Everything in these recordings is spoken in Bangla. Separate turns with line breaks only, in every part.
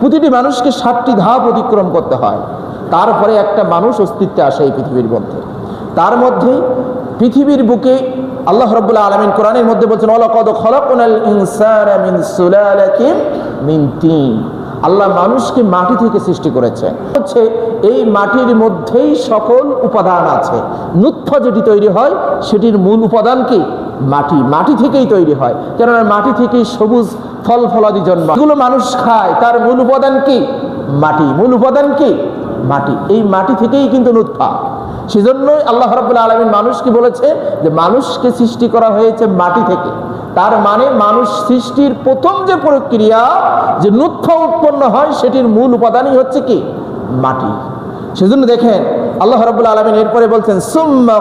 প্রতিটি মানুষকে ষাটটি ধাপ অতিক্রম করতে হয়। তারপরে একটা মানুষ অস্তিত্বে আসে এই পৃথিবীর মধ্যে। তার মধ্যে পৃথিবীর বুকে আল্লাহ রব্বুল্লাহ আলমিন কোরআনের মধ্যে বলছেন আল্লাহ মানুষকে মাটি থেকে সৃষ্টি করেছে। হচ্ছে এই মাটির মধ্যেই সকল উপাদান আছে। নুৎফা যেটি তৈরি হয়, সেটির মূল উপাদান কি? মাটি। মাটি থেকেই তৈরি হয়। কেননা মাটি থেকেই সবুজ ফল ফলাদি জন্ম এগুলো মানুষ খায়, তার মূল উপাদান কি? মাটি। মূল উপাদান কি? মাটি। এই মাটি থেকেই কিন্তু নুৎফা সেজন্যই আল্লাহ রাবুল্লাহ আলমিন মানুষকে বলেছে যে, মানুষকে সৃষ্টি করা হয়েছে মাটি থেকে। তার মানে মানুষ সৃষ্টির প্রথম যে প্রক্রিয়া, যে নুৎফা উৎপন্ন হয়, সেটির মূল উপাদানই হচ্ছে কি? মাটি। সেজন্য দেখেন, আল্লাহ রাবুল্লাহ আলমিন এরপরে বলছেন, সুম্মা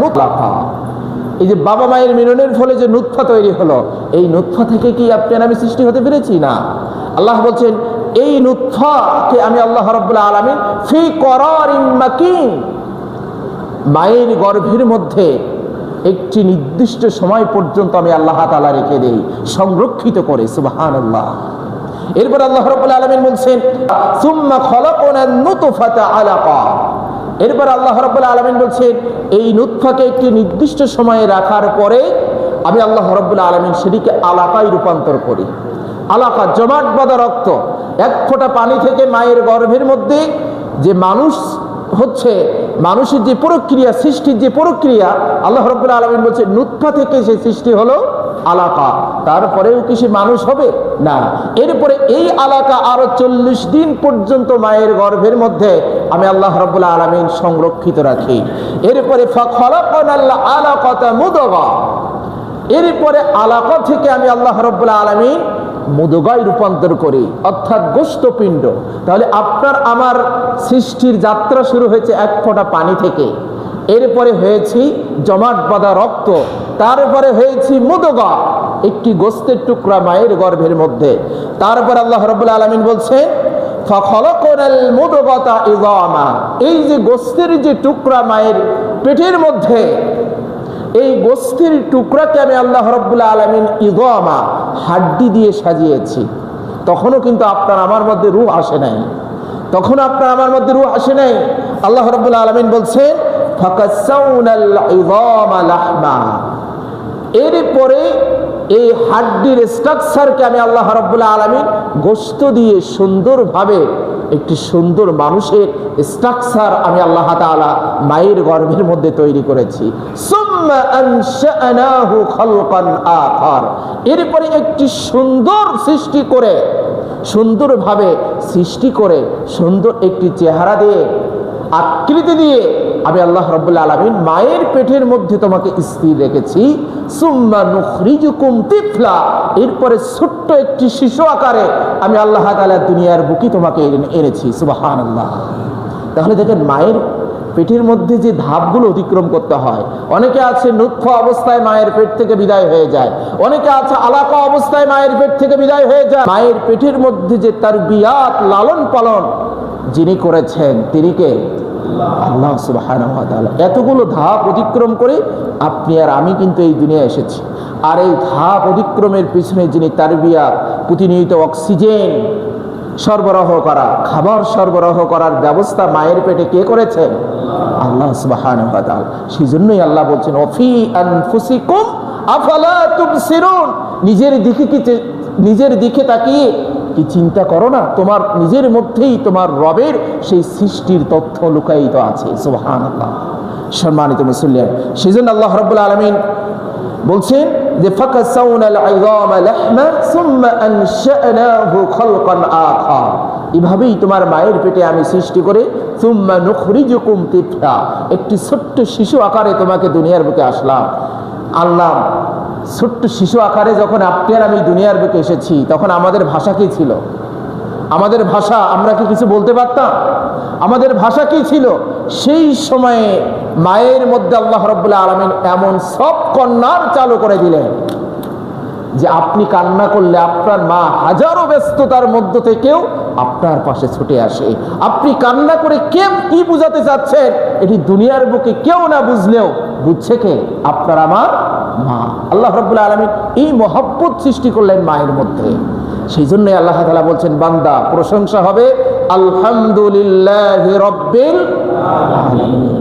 নুতফা এই যে বাবা মায়ের মিলনের ফলে যে নুৎফা তৈরি হলো, এই নুৎফা থেকে কি আপনার আমি সৃষ্টি হতে পেরেছি? না। আল্লাহ বলছেন, এই নুৎফাকে আমি আল্লাহ রব্বুল্লাহ আলমিন ফি করার মাকিন, মায়ের গর্ভের মধ্যে একটি নির্দিষ্ট সময় পর্যন্ত আমি আল্লাহ তালা রেখে দেই, সংরক্ষিত করে সুবাহান আল্লাহ এরপর আল্লাহ রব্বুল্লাহ আলমিন বলছেন, সুম্মা খলাকনা নুতফাতা আলাকা। এরপর আল্লাহ রব্বুল্লাহ আলমিন বলছেন, এই নুৎফাকে একটি নির্দিষ্ট সময়ে রাখার পরে আমি আল্লাহ রব্বুল্লাহ আলমিন সেটিকে আলাকায় রূপান্তর করি। আলাকা, জমাট বাঁধা রক্ত, এক ফোঁটা পানি থেকে মায়ের গর্ভের মধ্যে যে মানুষ হচ্ছে, মানুষের যে প্রক্রিয়া, সৃষ্টির যে প্রক্রিয়া, আল্লাহ রব্বুল্লাহ আলমিন বলছে নুৎফা থেকে সে সৃষ্টি হলো আলাকা। তারপরেও কি সে মানুষ হবে? না। এরপরে এই আলাকা আরও চল্লিশ দিন পর্যন্ত মায়ের গর্ভের মধ্যে আমি আল্লাহ রব্বুল্লাহ আলমিন সংরক্ষিত রাখি। এরপরে এরপরে আলাকা থেকে আমি আল্লাহ রব্বুল্লাহ আলমিন মুদগায় রূপান্তর করি, অর্থাৎ গোস্তপিণ্ড তাহলে আপনার আমার সৃষ্টির যাত্রা শুরু হয়েছে এক ফোঁটা পানি থেকে। এরপরে হয়েছি জমাট বাঁধা রক্ত, তারপরে হয়েছি মুদগা। একটি গোস্তের টুকরা মায়ের গর্ভের মধ্যে। তারপর আল্লাহ রবুল্লা আলমিন বলছে এই যে গোস্তের যে টুকরা মায়ের পেটের মধ্যে, এই গোস্তের টুকরাকে আমি আল্লাহ রব্বুল্লাহ আলমিন ইগমা হাড্ডি দিয়ে সাজিয়েছি। তখনও কিন্তু আপনার আমার মধ্যে রুহ আসে নাই। তখন আপনার আমার মধ্যে রুহ আসে নাই। আল্লাহ রব্বুল্লাহ আলমিন বলছেন এরপরে এই হাড্ডির স্ট্রাকচারকে আমি আল্লাহ রব্বুল্লাহ আলমিন গোস্ত দিয়ে সুন্দরভাবে একটি সুন্দর মানুষের স্ট্রাকচার আমি আল্লাহ তালা মায়ের গর্ভের মধ্যে তৈরি করেছি। এরপরে একটি সুন্দর সৃষ্টি করে, সুন্দরভাবে সৃষ্টি করে সুন্দর একটি চেহারা দিয়ে আকৃতি দিয়ে আমি আল্লাহ রব্বুল্লা আলমিন মায়ের পেটের মধ্যে তোমাকে স্থির রেখেছি। এরপরে ছোট্ট একটি শিশু আকারে আমি আল্লাহ তালা দুনিয়ার বুকি তোমাকে এনেছি। সুবাহান আল্লাহ তাহলে দেখেন মায়ের পেটের মধ্যে যে ধাপগুলো অতিক্রম করতে হয়। অনেকে আছে নুৎফ অবস্থায় মায়ের পেট থেকে বিদায় হয়ে যায়। অনেকে আছে আলাকা অবস্থায় মায়ের পেট থেকে বিদায় হয়ে যায়। মায়ের পেটের মধ্যে যে তার বিয়াত লালন পালন যিনি করেছেন, তিনি কে? আল্লাহ এতগুলো ধাপ অতিক্রম করে আপনি আর আমি কিন্তু এই দুনিয়ায় এসেছি। আর এই ধাপ অতিক্রমের পিছনে যিনি তার বিয়া প্রতিনিয়ত অক্সিজেন সরবরাহ করা, খাবার সরবরাহ করার ব্যবস্থা মায়ের পেটে কে করেছেন? আল্লাহ সুবাহান সেই জন্যই আল্লাহ বলছেন অফি আফালা নিজের দিকে কি নিজের দিকে তাকিয়ে কি চিন্তা করো না, তোমার নিজের মধ্যেই তোমার রবের সেই সৃষ্টির তথ্য লুকায়িত আছে আল্লাহ সম্মানিত মুসল্লিয়ান সেই জন্য আল্লাহ রব্বুল আলমিন বলছেন যে এভাবেই তোমার মায়ের পেটে আমি সৃষ্টি করে একটি ছোট্ট শিশু আকারে তোমাকে দুনিয়ার বুকে আসলাম। আনলাম ছোট্ট শিশু আকারে যখন আপনার আমি দুনিয়ার বুকে এসেছি, তখন আমাদের ভাষা কী ছিল? আমাদের ভাষা আমরা কি কিছু বলতে পারতাম? আমাদের ভাষা কী ছিল? সেই সময়ে মায়ের মধ্যে আল্লাহ রব্বুল্লাহ আলমিন এমন সব কন্যার চালু করে দিলেন। যে আপনি কান্না করলে আপনার মা হাজারো ব্যস্ততার মধ্য থেকেও আপনার পাশে ছুটে আসে। আপনি কান্না করে কে কি বুঝাতে চাচ্ছেন? এটি দুনিয়ার বুকে কেউ না বুঝলেও বুঝছে কে? আপনার আমার মা। আল্লাহ রব্বুল্লাহ আলমিন এই মহব্বত সৃষ্টি করলেন মায়ের মধ্যে। সেই জন্যই আল্লাহ তালা বলছেন, বান্দা, প্রশংসা হবে, আলহামদুলিল্লাহ রব্বিল।